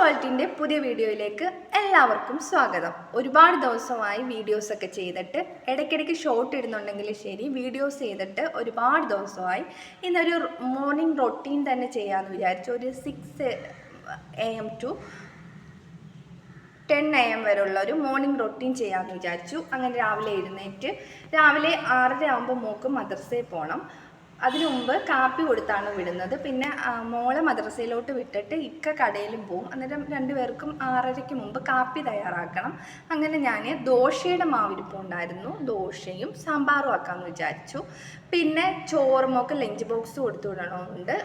വേൾഡിന്റെ പുതിയ വീഡിയോയിലേക്ക് എല്ലാവർക്കും സ്വാഗതം. ഒരുപാട് ദിവസമായി വീഡിയോസ് ഒക്കെ ചെയ്തിട്ട് ഇടയ്ക്കിടയ്ക്ക് ഷോർട്ട് ഇടുന്നുണ്ടെങ്കിൽ ശരി വീഡിയോസ് ചെയ്തിട്ട് ഒരുപാട് ദിവസമായി ഇന്നൊരു മോർണിംഗ് റൊട്ടീൻ തന്നെ ചെയ്യാമെന്ന് വിചാരിച്ചു. ഒരു six A M to ten A M വരെയുള്ള ഒരു മോർണിംഗ് റൊട്ടീൻ ചെയ്യാമെന്ന് വിചാരിച്ചു. അങ്ങനെ രാവിലെ എഴുന്നേറ്റ് രാവിലെ ആറര ആകുമ്പോൾ മോക്ക് മദർസേ പോകണം അതിനു മുമ്പ് കാപ്പി കൊടുത്താണ് വിടുന്നത്. പിന്നെ മോളെ മദ്രസയിലോട്ട് വിട്ടിട്ട് ഇക്ക കടയിലും പോവും. അന്നേരം രണ്ടുപേർക്കും ആറരയ്ക്ക് മുമ്പ് കാപ്പി തയ്യാറാക്കണം. അങ്ങനെ ഞാൻ ദോശയുടെ മാവിരിപ്പുണ്ടായിരുന്നു ദോശയും സാമ്പാറും ആക്കാമെന്ന് വിചാരിച്ചു. പിന്നെ ചോറുമൊക്കെ ലഞ്ച് ബോക്സ് കൊടുത്തു വിടണമെന്നുണ്ട്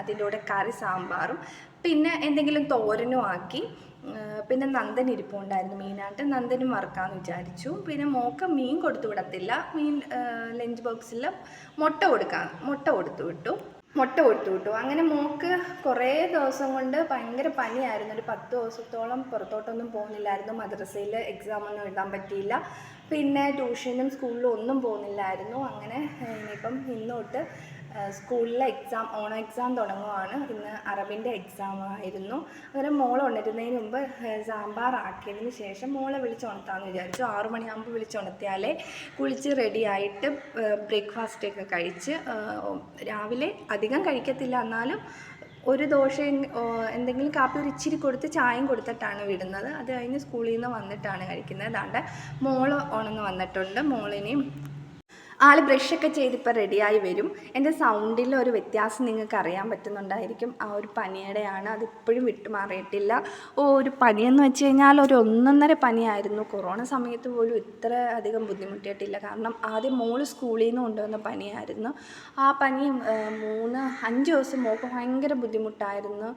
അതിന്റെ കൂടെ കറി സാമ്പാറും. പിന്നെ എന്തെങ്കിലും തോരനും ആക്കി. പിന്നെ നന്ദൻ ഇരിപ്പുണ്ടായിരുന്നു മീനായിട്ട് നന്ദനും വറുക്കാമെന്ന് വിചാരിച്ചു. പിന്നെ മോക്ക് മീൻ കൊടുത്തു വിടത്തില്ല. മീൻ ലഞ്ച് ബോക്സിൽ മുട്ട കൊടുക്കാം മുട്ട കൊടുത്തു വിട്ടു. മുട്ട കൊടുത്തു വിട്ടു. അങ്ങനെ മോക്ക് കുറേ ദിവസം കൊണ്ട് ഭയങ്കര പനിയായിരുന്നു. ഒരു പത്ത് ദിവസത്തോളം പുറത്തോട്ടൊന്നും പോകുന്നില്ലായിരുന്നു. മദ്രസയിൽ എക്സാം ഒന്നും എഴുതാൻ പറ്റിയില്ല. പിന്നെ ട്യൂഷനും സ്കൂളിലും ഒന്നും പോകുന്നില്ലായിരുന്നു. അങ്ങനെ ഇനിയിപ്പം ഇന്ന് തൊട്ട് ഏഹ്, സ്കൂളിലെ എക്സാം ഓണം എക്സാം തുടങ്ങുവാണ്. ഇന്ന് അറബിന്റെ എക്സാം ആയിരുന്നു. അങ്ങനെ മോൾ ഉണരുന്നതിന് മുമ്പ് സാമ്പാർ ആക്കിയതിന് ശേഷം മോളെ വിളിച്ചുണർത്താമെന്ന് വിചാരിച്ചു. ആറു മണിയാകുമ്പോൾ വിളിച്ചുണർത്തിയാലേ കുളിച്ച് റെഡിയായിട്ട് ബ്രേക്ക്ഫാസ്റ്റ് ഒക്കെ കഴിച്ച് രാവിലെ അധികം കഴിക്കത്തില്ല. എന്നാലും ഒരു ദോശ എന്തെങ്കിലും കാപ്പി ഒരു ഇച്ചിരി കൊടുത്ത് ചായയും കൊടുത്തിട്ടാണ് വിടുന്നത്. അത് കഴിഞ്ഞ് സ്കൂളിൽ നിന്ന് വന്നിട്ടാണ് കഴിക്കുന്നത്. അതാണ്ട് മോൾ ഉണർന്ന് വന്നിട്ടുണ്ട്. മോളിനെയും ആൾ ബ്രഷൊക്കെ ചെയ്തിപ്പോൾ റെഡിയായി വരും. എന്റെ സൗണ്ടിൽ ഒരു വ്യത്യാസം നിങ്ങൾക്ക് അറിയാൻ പറ്റുന്നുണ്ടായിരിക്കും. ആ ഒരു പനിയുടെയാണ് അതിപ്പോഴും വിട്ടുമാറിയിട്ടില്ല. ഓ ഒരു പനിയെന്ന് വെച്ച് കഴിഞ്ഞാൽ ഒരു ഒന്നൊന്നര പനിയായിരുന്നു. കൊറോണ സമയത്ത് പോലും ഇത്ര അധികം ബുദ്ധിമുട്ടിയിട്ടില്ല. കാരണം ആദ്യം മോൾ സ്കൂളിൽ നിന്ന് കൊണ്ടുവന്ന പനിയായിരുന്നു. ആ പനി മൂന്ന് അഞ്ച് ദിവസം മോൾക്ക് ഭയങ്കര ബുദ്ധിമുട്ടായിരുന്നു.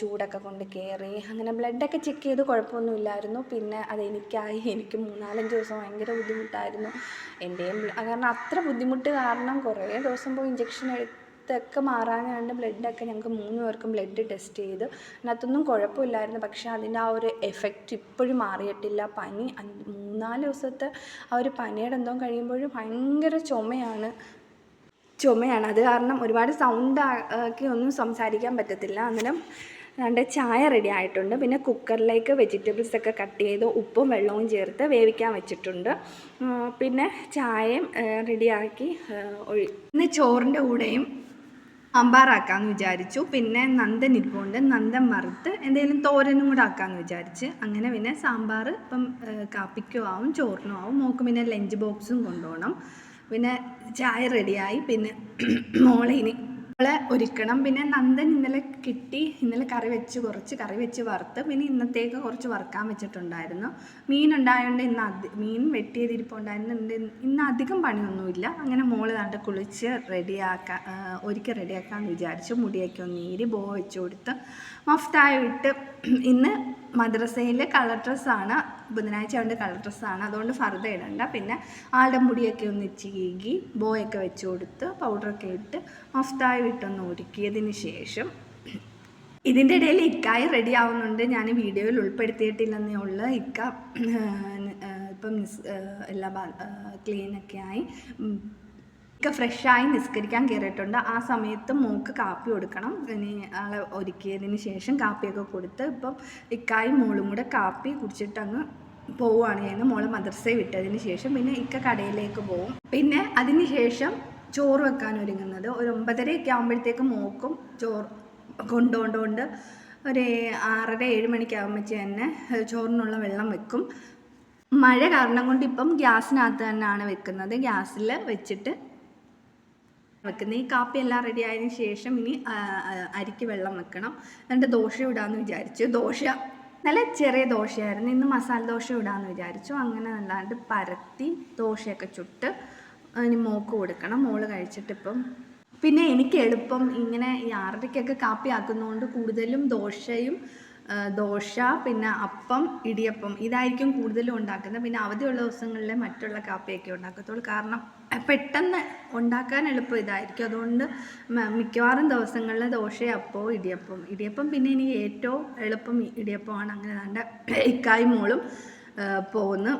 ചൂടൊക്കെ കൊണ്ട് കയറി അങ്ങനെ ബ്ലഡൊക്കെ ചെക്ക് ചെയ്ത് കുഴപ്പമൊന്നുമില്ലായിരുന്നു പിന്നെ അതെനിക്കായി. എനിക്ക് മൂന്നാലഞ്ച് ദിവസം ഭയങ്കര ബുദ്ധിമുട്ടായിരുന്നു. എന്റെയും കാരണം അത്ര ബുദ്ധിമുട്ട് കാരണം കുറേ ദിവസം പോയി ഇഞ്ചക്ഷൻ എടുത്തൊക്കെ മാറാനാണ്ട് ബ്ലഡൊക്കെ ഞങ്ങൾക്ക് മൂന്ന് പേർക്കും ബ്ലഡ് ടെസ്റ്റ് ചെയ്ത്. അതിനകത്തൊന്നും കുഴപ്പമില്ലായിരുന്നു. പക്ഷെ അതിന്റെ ആ ഒരു എഫക്റ്റ് ഇപ്പോഴും മാറിയിട്ടില്ല. പനി മൂന്നാൽ ദിവസത്തെ ആ ഒരു പനിയുടെ എന്തോ കഴിയുമ്പോഴും ഭയങ്കര ചുമയാണ്. ചുമയാണ്. അത് കാരണം ഒരുപാട് സൗണ്ട് ആക്കി ഒന്നും സംസാരിക്കാൻ പറ്റത്തില്ല. അന്നേരം രണ്ട് ചായ റെഡി ആയിട്ടുണ്ട്. പിന്നെ കുക്കറിലേക്ക് വെജിറ്റബിൾസ് ഒക്കെ കട്ട് ചെയ്ത് ഉപ്പും വെള്ളവും ചേർത്ത് വേവിക്കാൻ വെച്ചിട്ടുണ്ട്. പിന്നെ ചായയും റെഡിയാക്കി ഒഴി ഇന്ന് ചോറിന്റെ കൂടെയും അമ്പാറാക്കാമെന്ന് വിചാരിച്ചു. പിന്നെ നന്ദൻ ഇരിപ്പുണ്ട്. നന്ദൻ വറുത്ത് എന്തെങ്കിലും തോരനും കൂടെ ആക്കാമെന്ന് വിചാരിച്ച്. അങ്ങനെ പിന്നെ സാമ്പാർ ഇപ്പം കാപ്പിക്കും ആവും ചോറിനും ആവും. മോക്ക് പിന്നെ ലഞ്ച് ബോക്സും കൊണ്ടുപോകണം. പിന്നെ ചായ റെഡിയായി പിന്നെ മോളെ ഇനി മോളെ ഒരുക്കണം. പിന്നെ നന്ദൻ ഇന്നലെ കിട്ടി. ഇന്നലെ കറി വെച്ച് കുറച്ച് കറി വെച്ച് വറുത്ത്. പിന്നെ ഇന്നത്തേക്ക് കുറച്ച് വറുക്കാൻ വെച്ചിട്ടുണ്ടായിരുന്നു. മീൻ ഉണ്ടായതുകൊണ്ട് ഇന്ന് മീൻ വെട്ടിയതിരിപ്പുണ്ടായിരുന്നു ഇന്ന് ഇന്ന് അധികം പണിയൊന്നുമില്ല. അങ്ങനെ മോൾ ദാണ്ട് കുളിച്ച് റെഡിയാക്കാൻ ഒരുക്കി റെഡിയാക്കാമെന്ന് വിചാരിച്ചു. മുടിയൊക്കെ ഒന്ന് ഈരി ബോ വെച്ച് കൊടുത്ത് മഫ്തായ ഇന്ന് മദ്രസയിൽ കളർ ഡ്രസ്സാണ്. ബുധനാഴ്ച കൊണ്ട് കളർ ഡ്രസ്സാണ്. അതുകൊണ്ട് ഫർദ ഇടണ്ട. പിന്നെ ആളുടെ മുടിയൊക്കെ ഒന്ന് ചീകി ബോയൊക്കെ വെച്ച് കൊടുത്ത് പൗഡറൊക്കെ ഇട്ട് മഫ്തായ വിട്ടൊന്ന് ഒരുക്കിയതിന് ശേഷം ഇതിന്റെ ഇടയിൽ ഇക്കായി റെഡി ആവുന്നുണ്ട്. ഞാൻ വീഡിയോയിൽ ഉൾപ്പെടുത്തിയിട്ടില്ലെന്നേ ഉള്ളു. ഇക്ക ഇപ്പം എല്ലാ ക്ലീനൊക്കെ ആയി. ഇക്ക ഫ്രഷായി നിസ്കരിക്കാൻ കയറിയിട്ടുണ്ട്. ആ സമയത്ത് മോൾക്ക് കാപ്പി കൊടുക്കണം. ഇനി ആളെ ഒരുക്കിയതിന് ശേഷം കാപ്പിയൊക്കെ കൊടുത്ത് ഇപ്പം ഇക്കായും മോളും കൂടെ കാപ്പി കുടിച്ചിട്ടങ്ങ് പോവുകയാണ് ഞാൻ മോളെ മദർസെ വിട്ടതിന് ശേഷം പിന്നെ ഇക്ക കടയിലേക്ക് പോവും പിന്നെ അതിന് ശേഷം ചോറ് വെക്കാൻ ഒരുങ്ങുന്നത്. ഒരു ഒമ്പതരയൊക്കെ ആകുമ്പോഴത്തേക്ക് മോക്കും ചോറ് കൊണ്ടുകൊണ്ടുകൊണ്ട് ഒരു ആറര ഏഴ് മണിക്കാകുമ്പോഴേ തന്നെ ചോറിനുള്ള വെള്ളം വെക്കും. മഴ കാരണം കൊണ്ട് ഇപ്പം ഗ്യാസിനകത്ത് തന്നെയാണ് വെക്കുന്നത്. ഗ്യാസിൽ വെച്ചിട്ട് വെക്കുന്നത്. ഈ കാപ്പി എല്ലാം റെഡി ആയതിനു ശേഷം ഇനി അരിക്ക് വെള്ളം വെക്കണം. എന്നിട്ട് ദോശ ഇടാമെന്ന് വിചാരിച്ചു. ദോശ നല്ല ചെറിയ ദോശയായിരുന്നു. ഇന്ന് മസാല ദോശ ഇടാമെന്ന് വിചാരിച്ചു. അങ്ങനെ അല്ലാണ്ട് പരത്തി ദോശയൊക്കെ ചുട്ട് ഇനി മോക്ക് കൊടുക്കണം. മോൾ കഴിച്ചിട്ട് ഇപ്പം പിന്നെ എനിക്ക് എളുപ്പം ഇങ്ങനെ ഈ ആറരയ്ക്കൊക്കെ കാപ്പി ആക്കുന്നതുകൊണ്ട് കൂടുതലും ദോശയും ദോശ പിന്നെ അപ്പം ഇടിയപ്പം ഇതായിരിക്കും കൂടുതലും ഉണ്ടാക്കുന്നത്. പിന്നെ അവധിയുള്ള ദിവസങ്ങളിൽ മറ്റുള്ള കാപ്പിയൊക്കെ ഉണ്ടാക്കത്തുള്ളൂ. കാരണം പെട്ടെന്ന് ഉണ്ടാക്കാൻ എളുപ്പം ഇതായിരിക്കും. അതുകൊണ്ട് മിക്കവാറും ദിവസങ്ങളിൽ ദോശ അപ്പോൾ ഇടിയപ്പം ഇടിയപ്പം പിന്നെ എനിക്ക് ഏറ്റവും എളുപ്പം ഇടിയപ്പമാണ് അങ്ങനെ നല്ല ഇക്കായും മോളും ആ, പോന്ന്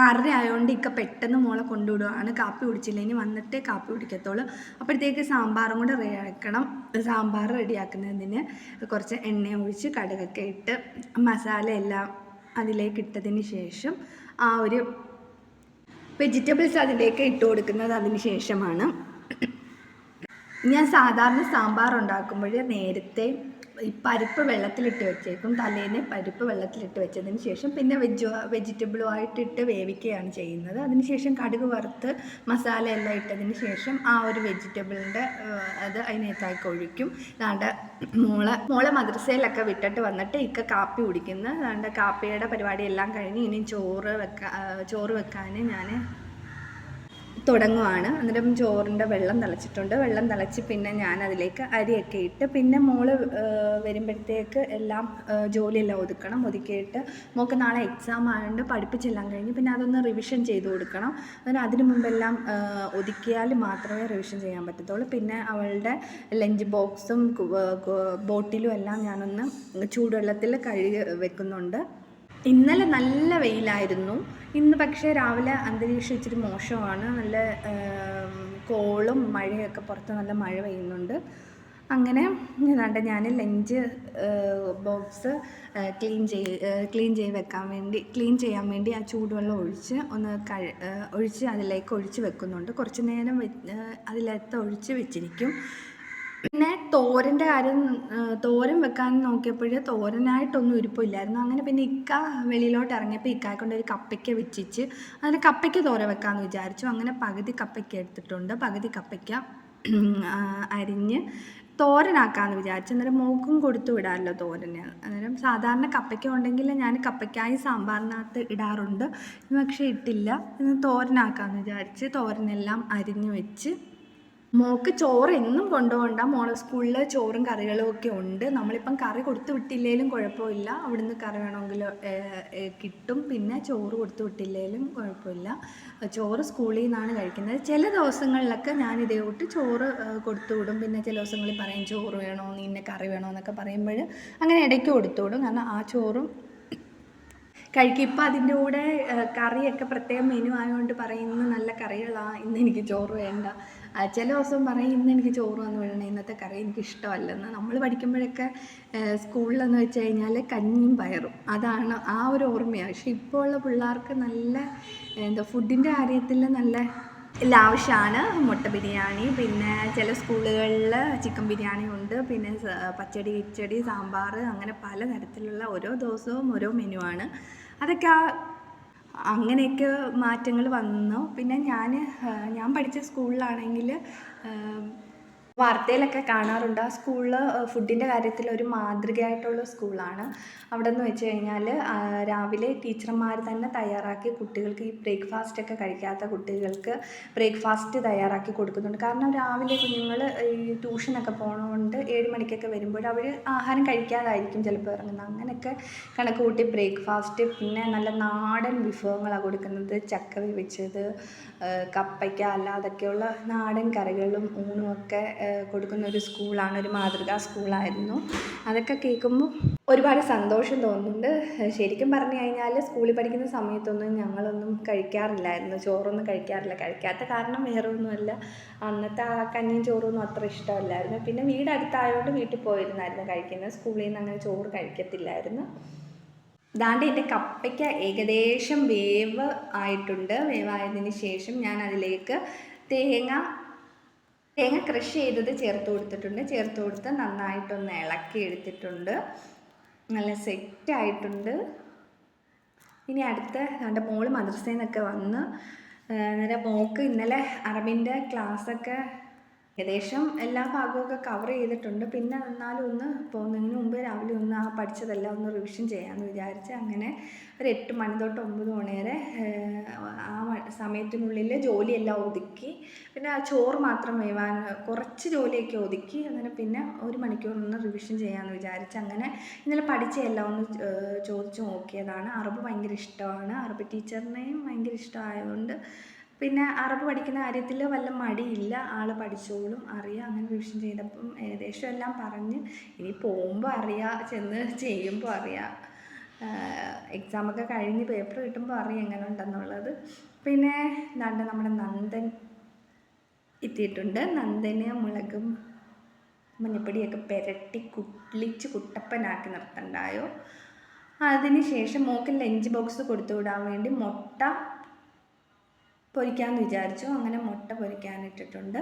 ആറര ആയതുകൊണ്ട് ഇക്ക പെട്ടെന്ന് മോളെ കൊണ്ടുവിടുവാണ് കാപ്പി കുടിച്ചില്ല. ഇനി വന്നിട്ടേ കാപ്പി കുടിക്കത്തുള്ളൂ. അപ്പോഴത്തേക്ക് സാമ്പാറും കൂടെ റെഡി ആക്കണം. സാമ്പാർ റെഡിയാക്കുന്നതിന് കുറച്ച് എണ്ണ ഒഴിച്ച് കടുകൊക്കെ ഇട്ട് മസാല എല്ലാം അതിലേക്ക് ഇട്ടതിന് ശേഷം ആ ഒരു വെജിറ്റബിൾസ് അതിലേക്ക് ഇട്ട് കൊടുക്കുന്നത് അതിന് ശേഷമാണ്. ഞാൻ സാധാരണ സാമ്പാർ ഉണ്ടാക്കുമ്പോൾ നേരത്തെ ഈ പരിപ്പ് വെള്ളത്തിലിട്ട് വെച്ചേക്കും തലേന്ന് പരിപ്പ് വെള്ളത്തിലിട്ട് വെച്ചതിന് ശേഷം പിന്നെ വെജ് വെജിറ്റബിളും ഇട്ട് വേവിക്കുകയാണ് ചെയ്യുന്നത്. അതിനുശേഷം കടുക് വറുത്ത് മസാല എല്ലാം ഇട്ടതിന് ശേഷം ആ ഒരു വെജിറ്റബിളിന്റെ അത് അതിനകത്താക്കി ഒഴിക്കും. അതാണ്ട് മോളെ മോളെ മദ്രസയിലൊക്കെ വിട്ടിട്ട് വന്നിട്ട് ഇക്ക കാപ്പി കുടിക്കുന്നു. അതാണ്ട് കാപ്പിയുടെ പരിപാടിയെല്ലാം കഴിഞ്ഞ് ഇനി ചോറ് വെക്കാൻ ചോറ് വെക്കാൻ ഞാൻ തുടങ്ങുവാണ്. അന്നേരം ചോറിന്റെ വെള്ളം തിളച്ചിട്ടുണ്ട്. വെള്ളം തിളച്ച് പിന്നെ ഞാൻ അതിലേക്ക് അരിയൊക്കെ ഇട്ട് പിന്നെ മോൾ വരുമ്പോഴത്തേക്ക് എല്ലാം ജോലിയെല്ലാം ഒതുക്കണം. ഒതുക്കിയിട്ട് മോൾക്ക് നാളെ എക്സാം ആയതുകൊണ്ട് പഠിപ്പിച്ചെല്ലാം കഴിഞ്ഞ് പിന്നെ അതൊന്ന് റിവിഷൻ ചെയ്ത് കൊടുക്കണം. അതിന് അതിന് മുമ്പെല്ലാം ഒതുക്കിയാൽ മാത്രമേ റിവിഷൻ ചെയ്യാൻ പറ്റത്തുള്ളൂ. പിന്നെ അവളുടെ ലഞ്ച് ബോക്സും ബോട്ടിലും എല്ലാം ഞാനൊന്ന് ചൂടുവെള്ളത്തിൽ കഴുകി വെക്കുന്നുണ്ട്. ഇന്നലെ നല്ല വെയിലായിരുന്നു. ഇന്ന് പക്ഷേ രാവിലെ അന്തരീക്ഷം ഇച്ചിരി മോശമാണ്. നല്ല കോളും മഴയൊക്കെ പുറത്ത് നല്ല മഴ പെയ്യുന്നുണ്ട്. അങ്ങനെ ഏതാണ്ട് ഞാൻ ലഞ്ച് ബോക്സ് ക്ലീൻ ചെയ്ത് ക്ലീൻ ചെയ്ത് വെക്കാൻ വേണ്ടി ക്ലീൻ ചെയ്യാൻ വേണ്ടി ആ ചൂടുവെള്ളം ഒഴിച്ച് ഒന്ന് കഴി ഒഴിച്ച് അതിലേക്ക് ഒഴിച്ച് വെക്കുന്നുണ്ട്. കുറച്ച് നേരം വെ അതിലകത്ത് ഒഴിച്ച് വെച്ചിരിക്കും. പിന്നെ തോരന്റെ കാര്യം തോരൻ വെക്കാൻ നോക്കിയപ്പോൾ തോരനായിട്ടൊന്നും ഇരിപ്പില്ലായിരുന്നു. അങ്ങനെ പിന്നെ ഇക്ക വെളിയിലോട്ട് ഇറങ്ങിയപ്പോൾ ഇക്കായെ കൊണ്ട് ഒരു കപ്പയ്ക്ക വെച്ചിച്ച് അങ്ങനെ കപ്പയ്ക്ക തോര വെക്കാമെന്ന് വിചാരിച്ചു. അങ്ങനെ പകുതി കപ്പയ്ക്ക എടുത്തിട്ടുണ്ട്. പകുതി കപ്പയ്ക്ക അരിഞ്ഞ് തോരനാക്കാമെന്ന് വിചാരിച്ചു. അന്നേരം മൂക്കും കൊടുത്തു വിടാമല്ലോ തോരന്. അന്നേരം സാധാരണ കപ്പയ്ക്ക ഉണ്ടെങ്കിൽ ഞാൻ കപ്പയ്ക്കായി സാമ്പാറിനകത്ത് ഇടാറുണ്ട്. പക്ഷേ ഇട്ടില്ല. ഇന്ന് തോരനാക്കാമെന്ന് വിചാരിച്ച് തോരനെല്ലാം അരിഞ്ഞ് വെച്ച് മോക്ക് ചോറ് എന്നും കൊണ്ടുപോകണ്ട. മോളെ സ്കൂളിൽ ചോറും കറികളും ഒക്കെ ഉണ്ട്. നമ്മളിപ്പം കറി കൊടുത്തു വിട്ടില്ലെങ്കിലും കുഴപ്പമില്ല. അവിടുന്ന് കറി വേണമെങ്കിൽ കിട്ടും. പിന്നെ ചോറ് കൊടുത്തു വിട്ടില്ലെങ്കിലും കുഴപ്പമില്ല. ചോറ് സ്കൂളിൽ നിന്നാണ് കഴിക്കുന്നത്. ചില ദിവസങ്ങളിലൊക്കെ ഞാൻ ഇതേ കൂട്ട് ചോറ് കൊടുത്തു വിടും. പിന്നെ ചില ദിവസങ്ങളിൽ പറയും ചോറ് വേണോ നീ ഇന്ന കറി വേണോ എന്നൊക്കെ പറയുമ്പോൾ അങ്ങനെ ഇടയ്ക്ക് കൊടുത്തു വിടും. കാരണം ആ ചോറും കഴിക്കും. ഇപ്പം അതിന്റെ കൂടെ കറിയൊക്കെ പ്രത്യേകം മെനു ആയതുകൊണ്ട് പറയുന്ന നല്ല കറികളാണ് ഇന്ന് എനിക്ക് ചോറ് വേണ്ട. ചില ദിവസം പറയും ഇന്ന് എനിക്ക് ചോറ് വന്ന് വിടണം ഇന്നത്തെ കറി എനിക്ക് ഇഷ്ടമല്ലെന്ന്. നമ്മൾ പഠിക്കുമ്പോഴൊക്കെ സ്കൂളിലെന്ന് വെച്ച് കഴിഞ്ഞാൽ കഞ്ഞിയും പയറും. അതാണ് ആ ഒരു ഓർമ്മയാണ് പക്ഷെ ഇപ്പോൾ ഉള്ള പിള്ളേർക്ക് നല്ല എന്താ ഫുഡിന്റെ കാര്യത്തിൽ നല്ല ലാവശ്യമാണ് മുട്ട ബിരിയാണി പിന്നെ ചില സ്കൂളുകളിൽ ചിക്കൻ ബിരിയാണി ഉണ്ട്. പിന്നെ പച്ചടി കിച്ചടി സാമ്പാർ അങ്ങനെ പല തരത്തിലുള്ള ഓരോ ദിവസവും ഓരോ മെനു ആണ് അതൊക്കെ ആ അങ്ങനെയൊക്കെ മാറ്റങ്ങൾ വന്നു. പിന്നെ ഞാൻ ഞാൻ പഠിച്ച സ്കൂളിലാണെങ്കിൽ വാർത്തയിലൊക്കെ കാണാറുണ്ട്. ആ സ്കൂളിൽ ഫുഡിന്റെ കാര്യത്തിൽ ഒരു മാതൃകയായിട്ടുള്ള സ്കൂളാണ്. അവിടെ നിന്ന് വെച്ച് കഴിഞ്ഞാൽ രാവിലെ ടീച്ചർമാർ തന്നെ തയ്യാറാക്കി കുട്ടികൾക്ക് ഈ ബ്രേക്ക്ഫാസ്റ്റ് ഒക്കെ കഴിക്കാത്ത കുട്ടികൾക്ക് ബ്രേക്ക്ഫാസ്റ്റ് തയ്യാറാക്കി കൊടുക്കുന്നുണ്ട്. കാരണം രാവിലെ കുഞ്ഞുങ്ങൾ ഈ ട്യൂഷനൊക്കെ പോകണതുകൊണ്ട് ഏഴ് മണിക്കൊക്കെ വരുമ്പോൾ അവർ ആഹാരം കഴിക്കാതായിരിക്കും ചിലപ്പോൾ ഇറങ്ങുന്നത്. അങ്ങനെയൊക്കെ കണക്ക് കൂട്ടി ബ്രേക്ക്ഫാസ്റ്റ് പിന്നെ നല്ല നാടൻ വിഭവങ്ങളാണ് കൊടുക്കുന്നത്. ചക്ക വിവച്ചത് കപ്പയ്ക്ക അല്ലാതൊക്കെയുള്ള നാടൻ കറികളും ഊണും ഒക്കെ ഏഹ് കൊടുക്കുന്ന ഒരു സ്കൂളാണ് ഒരു മാതൃകാ സ്കൂളായിരുന്നു. അതൊക്കെ കേൾക്കുമ്പോൾ ഒരുപാട് സന്തോഷം തോന്നുന്നുണ്ട്. ശരിക്കും പറഞ്ഞു കഴിഞ്ഞാൽ സ്കൂളിൽ പഠിക്കുന്ന സമയത്തൊന്നും ഞങ്ങളൊന്നും കഴിക്കാറില്ലായിരുന്നു. ചോറൊന്നും കഴിക്കാറില്ല. കഴിക്കാത്ത കാരണം വേറെ ഒന്നുമല്ല അന്നത്തെ ആ കഞ്ഞിയും ചോറൊന്നും അത്ര ഇഷ്ടമല്ലായിരുന്നു. പിന്നെ വീട് അടുത്തായതുകൊണ്ട് വീട്ടിൽ പോയിരുന്നായിരുന്നു കഴിക്കുന്നത്. സ്കൂളിൽ നിന്ന് അങ്ങനെ ചോറ് കഴിക്കത്തില്ലായിരുന്നു. ദാണ്ട് എന്റെ കപ്പയ്ക്ക് ഏകദേശം വേവ് ആയിട്ടുണ്ട്. വേവായതിന് ശേഷം ഞാൻ അതിലേക്ക് തേങ്ങ തേങ്ങ ക്രഷ് ചെയ്തത് ചേർത്ത് കൊടുത്തിട്ടുണ്ട്. ചേർത്ത് കൊടുത്ത് നന്നായിട്ടൊന്ന് ഇളക്കി എടുത്തിട്ടുണ്ട്. നല്ല സെറ്റ് ആയിട്ടുണ്ട്. ഇനി അടുത്ത എന്റെ മോൾ മദ്രസയിൽ നിന്നൊക്കെ വന്ന് അന്നേരം മോക്ക് ഇന്നലെ അറബിന്റെ ക്ലാസ്സൊക്കെ ഏകദേശം എല്ലാ ഭാഗമൊക്കെ കവർ ചെയ്തിട്ടുണ്ട്. പിന്നെ എന്നാലും ഒന്ന് പോകുന്നതിന് മുമ്പ് രാവിലെ ഒന്ന് ആ പഠിച്ചതെല്ലാം ഒന്ന് റിവിഷൻ ചെയ്യാമെന്ന് വിചാരിച്ച് അങ്ങനെ ഒരു എട്ട് മണി തൊട്ട് ഒമ്പത് മണി വരെ ആ സമയത്തിനുള്ളിൽ ജോലിയെല്ലാം ഒതുക്കി. പിന്നെ ആ ചോറ് മാത്രം വേവാൻ കുറച്ച് ജോലിയൊക്കെ ഒതുക്കി. അങ്ങനെ പിന്നെ ഒരു മണിക്കൂർ ഒന്ന് റിവിഷൻ ചെയ്യാമെന്ന് വിചാരിച്ച് അങ്ങനെ ഇന്നലെ പഠിച്ചതെല്ലാം ഒന്ന് ചോദിച്ച് നോക്കിയതാണ്. അറബ് ഭയങ്കര ഇഷ്ടമാണ്. അറബ് ടീച്ചറിനെയും ഭയങ്കര ഇഷ്ടമായതുകൊണ്ട് പിന്നെ അറബ് പഠിക്കുന്ന കാര്യത്തിൽ വല്ല മടിയില്ല. ആൾ പഠിച്ചോളും അറിയാം. അങ്ങനെ റിവിഷൻ ചെയ്തപ്പം ഏകദേശം എല്ലാം പറഞ്ഞ് ഇനി പോകുമ്പോൾ അറിയാം ചെന്ന് ചെയ്യുമ്പോൾ അറിയാം. എക്സാമൊക്കെ കഴിഞ്ഞ് പേപ്പർ കിട്ടുമ്പോൾ അറിയാം എങ്ങനെ ഉണ്ടെന്നുള്ളത് പിന്നെ ദാണ്ട് നമ്മുടെ നന്ദൻ എത്തിയിട്ടുണ്ട്. നന്ദന് മുളകും മഞ്ഞപ്പൊടിയൊക്കെ പുരട്ടി കുട്ടിച്ച് കുട്ടപ്പനാക്കി നിർത്തണ്ടായോ? അതിന് ശേഷം മോക്ക് ലഞ്ച് ബോക്സ് കൊടുത്തു വിടാൻ വേണ്ടി മുട്ട പൊരിക്കാമെന്ന് വിചാരിച്ചു. അങ്ങനെ മുട്ട പൊരിക്കാനിട്ടിട്ടുണ്ട്.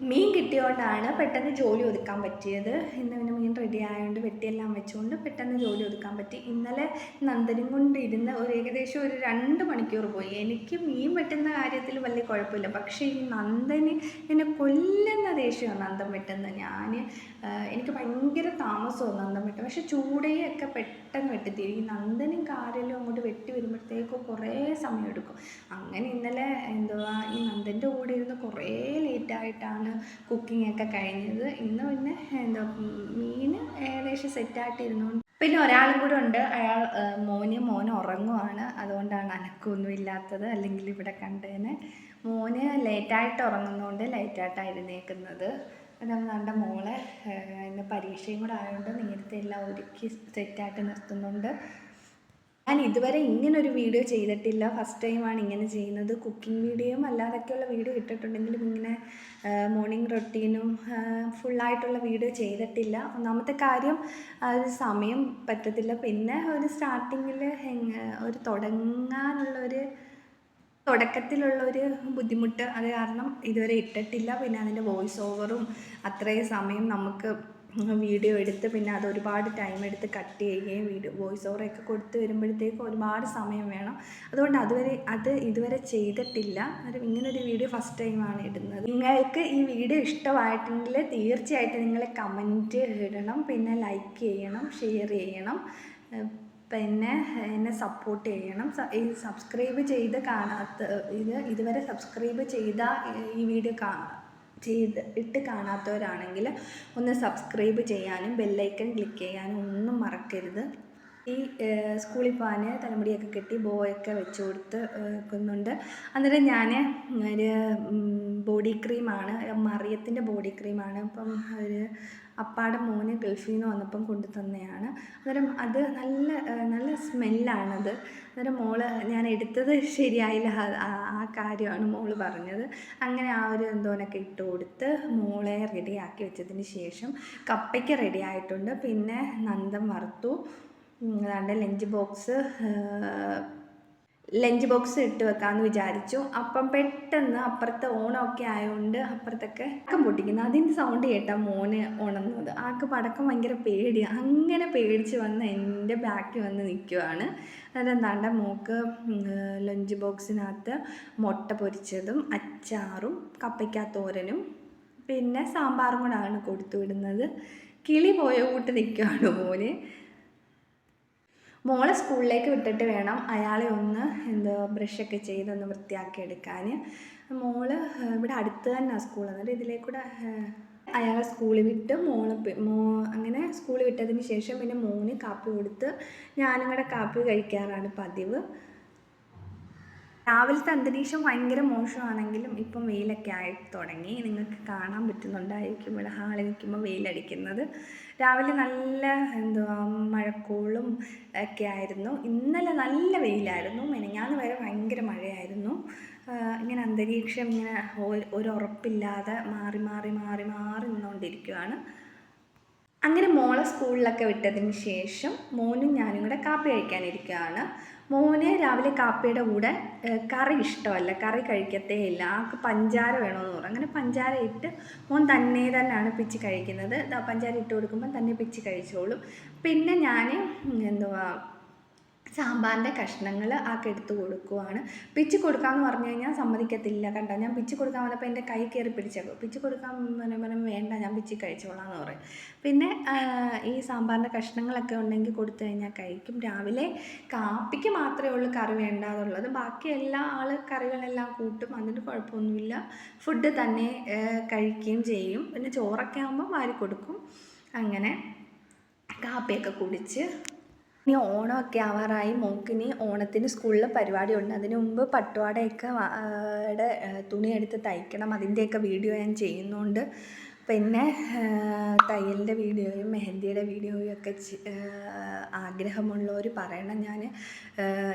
മീൻ കിട്ടിയോണ്ടാണ് പെട്ടെന്ന് ജോലി ഒതുക്കാൻ പറ്റിയത്. ഇന്ന് പിന്നെ മീൻ റെഡി ആയതുകൊണ്ട് വെട്ടിയെല്ലാം വെച്ചുകൊണ്ട് പെട്ടെന്ന് ജോലി ഒതുക്കാൻ പറ്റി. ഇന്നലെ നന്ദനും കൊണ്ട് ഇരുന്ന് ഒരു ഏകദേശം ഒരു രണ്ട് മണിക്കൂർ പോയി. എനിക്ക് മീൻ വെട്ടുന്ന കാര്യത്തിൽ വലിയ കുഴപ്പമില്ല. പക്ഷേ ഈ നന്ദന് എന്നെ കൊല്ലുന്ന ദേഷ്യമാണ് നന്ദൻ വെട്ടുന്നത്. ഞാൻ എനിക്ക് ഭയങ്കര താമസമാണ് നന്ദൻ വെട്ടുക പക്ഷെ ചൂടയൊക്കെ പെട്ടെന്ന് വെട്ടിത്തീരും. ഈ നന്ദനും കാരലും അങ്ങോട്ട് വെട്ടി വരുമ്പോഴത്തേക്കും കുറേ സമയം എടുക്കും അങ്ങനെ ഇന്നലെ എന്തുവാ ഈ നന്ദന്റെ കൂടെ ഇരുന്ന് കുറേ ലേറ്റായിട്ടാണ് കുക്കിംഗ് ഒക്കെ കഴിഞ്ഞത്. ഇന്ന് പിന്നെ എന്താ മീൻ ഏകദേശം സെറ്റ് ഇരുന്നുകൊണ്ട് പിന്നെ ഒരാളും കൂടെ ഉണ്ട്. അയാൾ മോന് മോൻ ഉറങ്ങുവാണ്. അതുകൊണ്ടാണ് അനക്കമൊന്നും ഇല്ലാത്തത് അല്ലെങ്കിൽ ഇവിടെ കണ്ടേനെ. മോന് ലേറ്റായിട്ട് ഉറങ്ങുന്നതുകൊണ്ട് ലേറ്റായിട്ടാണ് എഴുന്നേക്കുന്നത്. നമ്മുടെ മോളെ ഇന്ന് പരീക്ഷയും കൂടെ ആയതുകൊണ്ട് നേരത്തെ എല്ലാം ഒരുക്കി സെറ്റായിട്ട് നിർത്തുന്നുണ്ട്. ഞാൻ ഇതുവരെ ഇങ്ങനെ ഒരു വീഡിയോ ചെയ്തിട്ടില്ല. ഫസ്റ്റ് ടൈമാണ് ഇങ്ങനെ ചെയ്യുന്നത്. കുക്കിംഗ് വീഡിയോയും അല്ലാതൊക്കെയുള്ള വീഡിയോ ഇട്ടിട്ടുണ്ടെങ്കിലും ഇങ്ങനെ മോർണിംഗ് റൊട്ടീനും ഫുള്ളായിട്ടുള്ള വീഡിയോ ചെയ്തിട്ടില്ല. ഒന്നാമത്തെ കാര്യം ഒരു സമയം പറ്റത്തില്ല. പിന്നെ ഒരു സ്റ്റാർട്ടിങ്ങിൽ ഒരു തുടങ്ങാനുള്ളൊരു തുടക്കത്തിലുള്ള ഒരു ബുദ്ധിമുട്ട്. അത് കാരണം ഇതുവരെ ഇട്ടിട്ടില്ല. പിന്നെ അതിന്റെ വോയിസ് ഓവറും അത്രയും സമയം നമുക്ക് വീഡിയോ എടുത്ത് പിന്നെ അത് ഒരുപാട് ടൈം എടുത്ത് കട്ട് ചെയ്യുകയും വീഡിയോ വോയിസ് ഓവറൊക്കെ കൊടുത്ത് വരുമ്പോഴത്തേക്കും ഒരുപാട് സമയം വേണം. അതുകൊണ്ട് അതുവരെ അത് ഇതുവരെ ചെയ്തിട്ടില്ല. ഒരു ഇങ്ങനൊരു വീഡിയോ ഫസ്റ്റ് ടൈമാണ് ഇടുന്നത്. നിങ്ങൾക്ക് ഈ വീഡിയോ ഇഷ്ടമായിട്ടുണ്ടെങ്കിൽ തീർച്ചയായിട്ടും നിങ്ങൾ കമന്റ് ഇടണം പിന്നെ ലൈക്ക് ചെയ്യണം ഷെയർ ചെയ്യണം പിന്നെ എന്നെ സപ്പോർട്ട് ചെയ്യണം. സബ്സ്ക്രൈബ് ചെയ്ത് കാണാത്ത ഇത് ഇതുവരെ സബ്സ്ക്രൈബ് ചെയ്ത ഈ വീഡിയോ കാ ചെയ്ത് ഇട്ട് കാണാത്തവരാണെങ്കിൽ ഒന്ന് സബ്സ്ക്രൈബ് ചെയ്യാനും ബെല്ലൈക്കൺ ക്ലിക്ക് ചെയ്യാനും ഒന്നും മറക്കരുത്. ഈ സ്കൂളിൽ പോകാൻ തലമുടിയൊക്കെ കെട്ടി ബോയൊക്കെ വെച്ച് കൊടുത്ത് വെക്കുന്നുണ്ട്. അന്നേരം ഞാൻ ഒരു ബോഡി ക്രീമാണ് മറിയത്തിന്റെ ബോഡി ക്രീമാണ് അപ്പം ഒരു അപ്പാടെ മോന് ഗൾഫിൽ നിന്ന് വന്നപ്പം കൊണ്ടു തന്നെയാണ്. അന്നേരം അത് നല്ല നല്ല സ്മെല്ലാണത്. അന്നേരം മോൾ ഞാൻ എടുത്തത് ശരിയായില്ല. ആ- കാര്യമാണ് മോൾ പറഞ്ഞത്. അങ്ങനെ ആ ഒരു എന്തോനൊക്കെ ഇട്ട് കൊടുത്ത് മോളെ റെഡിയാക്കി വെച്ചതിന് ശേഷം കപ്പയ്ക്ക് റെഡി ആയിട്ടുണ്ട് പിന്നെ നന്ദം വറുത്തു. അതാണ്ട് ലഞ്ച് ബോക്സ് ലഞ്ച് ബോക്സ് ഇട്ട് വെക്കാമെന്ന് വിചാരിച്ചു. അപ്പം പെട്ടെന്ന് അപ്പുറത്തെ ഓണമൊക്കെ ആയതുകൊണ്ട് അപ്പുറത്തൊക്കെ അക്കം പൊട്ടിക്കുന്നു. അതിന്റെ സൗണ്ട് കേട്ടാ മോന് ഉണർന്നത്. ആൾക്ക് പടക്കം ഭയങ്കര പേടിയാണ് അങ്ങനെ പേടിച്ച് വന്ന് എന്റെ ബാക്കിൽ വന്ന് നിൽക്കുവാണ് അതെന്താണ്ട മോക്ക് ലഞ്ച് ബോക്സിനകത്ത് മുട്ട പൊരിച്ചതും അച്ചാറും കപ്പയ്ക്കാത്തോരനും പിന്നെ സാമ്പാറും കൂടാണ് കൊടുത്തു വിടുന്നത്. കിളി പോയ കൂട്ട് നിൽക്കുവാണ് മോന്. മോളെ സ്കൂളിലേക്ക് വിട്ടിട്ട് വേണം അയാളെ ഒന്ന് എന്തോ ബ്രഷൊക്കെ ചെയ്ത് ഒന്ന് വൃത്തിയാക്കി എടുക്കാൻ മോൾ ഇവിടെ അടുത്ത് തന്നെ സ്കൂൾ എന്നിട്ട് ഇതിലേക്കൂടെ അയാളെ സ്കൂളിൽ വിട്ട് മോൾ മോ അങ്ങനെ സ്കൂളിൽ വിട്ടതിന് ശേഷം പിന്നെ മോന് കാപ്പി കൊടുത്ത് ഞാനും കൂടെ കാപ്പി കഴിക്കാറാണ് പതിവ്. രാവിലത്തെ അന്തരീക്ഷം ഭയങ്കര മോശമാണെങ്കിലും ഇപ്പം വെയിലൊക്കെ ആയി തുടങ്ങി. നിങ്ങൾക്ക് കാണാൻ പറ്റുന്നുണ്ടായിരിക്കും ഇവിടെ ഹാളിൽ നിൽക്കുമ്പോൾ വെയിലടിക്കുന്നത്. രാവിലെ നല്ല എന്തുവാ മഴക്കോളും ഒക്കെ ആയിരുന്നു ഇന്നലെ നല്ല വെയിലായിരുന്നു. മെനഞ്ഞാന്ന് വരെ ഭയങ്കര മഴയായിരുന്നു. ഇങ്ങനെ അന്തരീക്ഷം ഇങ്ങനെ ഒരു- ഉറപ്പില്ലാതെ മാറി മാറി മാറി മാറി നിന്നുകൊണ്ടിരിക്കുകയാണ് അങ്ങനെ മോളെ സ്കൂളിലൊക്കെ വിട്ടതിന് ശേഷം മോനും ഞാനും കൂടെ കാപ്പി കഴിക്കാനിരിക്കുകയാണ് മോന് രാവിലെ കാപ്പിയുടെ കൂടെ കറി ഇഷ്ടമല്ല. കറി കഴിക്കത്തേ ഇല്ല. ആൾക്ക് പഞ്ചാര വേണമെന്ന് പറഞ്ഞു. അങ്ങനെ പഞ്ചാര ഇട്ട് മോൻ തന്നെ തന്നെയാണ് പിച്ച് കഴിക്കുന്നത്. പഞ്ചാര ഇട്ട് കൊടുക്കുമ്പോൾ തന്നെ പിച്ച് കഴിച്ചോളും. പിന്നെ ഞാൻ എന്തുവാ സാമ്പാറിന്റെ കഷ്ണങ്ങൾ ആൾക്ക് എടുത്ത് കൊടുക്കുവാണ്. പിച്ച് കൊടുക്കാമെന്ന് പറഞ്ഞു കഴിഞ്ഞാൽ സമ്മതിക്കത്തില്ല കണ്ടോ? ഞാൻ പിച്ച് കൊടുക്കാൻ വന്നപ്പോൾ എന്റെ കൈ കയറി പിടിച്ചേക്കും. പിച്ച് കൊടുക്കാൻ പറഞ്ഞാൽ പറഞ്ഞു വേണ്ട ഞാൻ പിച്ചി കഴിച്ചോളാം എന്ന് പറയും. പിന്നെ ഈ സാമ്പാറിന്റെ കഷ്ണങ്ങളൊക്കെ ഉണ്ടെങ്കിൽ കൊടുത്തു കഴിഞ്ഞാൽ കഴിക്കും. രാവിലെ കാപ്പിക്ക് മാത്രമേ ഉള്ളൂ കറി വേണ്ടാതുള്ളത്. ബാക്കി എല്ലാ ആൾ കറികളെല്ലാം കൂട്ടും. അതിന് കുഴപ്പമൊന്നുമില്ല. ഫുഡ് തന്നെ കഴിക്കുകയും ചെയ്യും. പിന്നെ ചോറൊക്കെ ആകുമ്പോൾ വാരി കൊടുക്കും. അങ്ങനെ കാപ്പിയൊക്കെ കുടിച്ച് ഇനി ഓണമൊക്കെ ആവാറായി. മോക്കിന് ഓണത്തിന് സ്കൂളിൽ പരിപാടിയുണ്ട്. അതിന് മുമ്പ് പട്ടുവാടയൊക്കെ വാ- ആ, തുണി എടുത്ത് തയ്ക്കണം. അതിന്റെയൊക്കെ വീഡിയോ ഞാൻ ചെയ്യുന്നുണ്ട്. പിന്നെ തയ്യലിന്റെ വീഡിയോയും മെഹന്തിയുടെ വീഡിയോയും ഒക്കെ ആഗ്രഹമുള്ളവർ പറയണം. ഞാൻ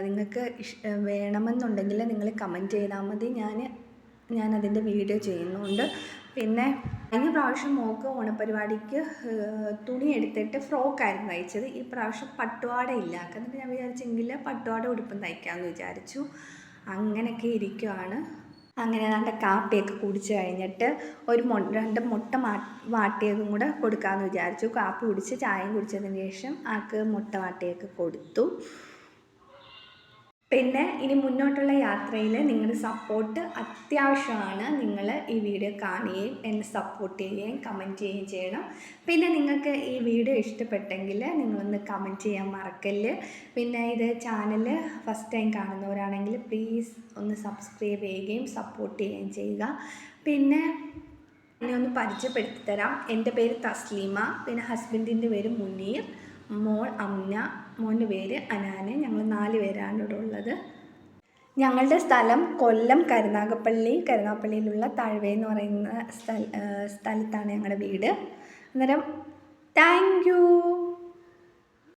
നിങ്ങൾക്ക് വേണമെന്നുണ്ടെങ്കിൽ നിങ്ങൾ കമന്റ് ചെയ്താൽ മതി. ഞാൻ ഞാനതിന്റെ വീഡിയോ ചെയ്യുന്നുണ്ട്. പിന്നെ കഴിഞ്ഞ പ്രാവശ്യം മോക്ക് ഓണപരിപാടിക്ക് തുണി എടുത്തിട്ട് ഫ്രോക്കായിരുന്നു തയ്ച്ചത്. ഈ പ്രാവശ്യം പട്ടുവാട ഇല്ല. എന്നിട്ട് ഞാൻ വിചാരിച്ചെങ്കിൽ പട്ടുവാട ഉടുപ്പും തയ്ക്കാമെന്ന് വിചാരിച്ചു. അങ്ങനെയൊക്കെ ഇരിക്കുവാണ്. അങ്ങനെ നല്ല കാപ്പിയൊക്കെ കുടിച്ച് കഴിഞ്ഞിട്ട് ഒരു മൊ രണ്ട് മുട്ട മാ വാട്ടിയതും കൂടെ കൊടുക്കാമെന്ന് വിചാരിച്ചു. കാപ്പി കുടിച്ച് ചായയും കുടിച്ചതിന് ശേഷം ആൾക്ക് മുട്ട വാട്ടിയൊക്കെ കൊടുത്തു. പിന്നെ ഇനി മുന്നോട്ടുള്ള യാത്രയിൽ നിങ്ങളുടെ സപ്പോർട്ട് അത്യാവശ്യമാണ് നിങ്ങൾ ഈ വീഡിയോ കാണുകയും എന്നെ സപ്പോർട്ട് ചെയ്യുകയും കമന്റ് ചെയ്യുകയും ചെയ്യണം. പിന്നെ നിങ്ങൾക്ക് ഈ വീഡിയോ ഇഷ്ടപ്പെട്ടെങ്കിൽ നിങ്ങളൊന്ന് കമന്റ് ചെയ്യാൻ മറക്കല്ല്. പിന്നെ ഇത് ചാനൽ ഫസ്റ്റ് ടൈം കാണുന്നവരാണെങ്കിൽ പ്ലീസ് ഒന്ന് സബ്സ്ക്രൈബ് ചെയ്യുകയും സപ്പോർട്ട് ചെയ്യുകയും ചെയ്യുക. പിന്നെ എന്നെ ഒന്ന് പരിചയപ്പെടുത്തി തരാം എന്റെ പേര് തസ്ലീമ. പിന്നെ ഹസ്ബൻഡിന്റെ പേര് മുനീർ. മോൾ അമ്ന. മോന്റെ പേര് അനാന്. ഞങ്ങൾ നാല് പേരാണ് ഇവിടെ ഉള്ളത്. ഞങ്ങളുടെ സ്ഥലം കൊല്ലം കരുനാഗപ്പള്ളി. കരുനാഗപ്പള്ളിയിലുള്ള താഴ്വ എന്ന് പറയുന്ന സ്ഥല സ്ഥലത്താണ് ഞങ്ങളുടെ വീട്. അന്നേരം താങ്ക് യു.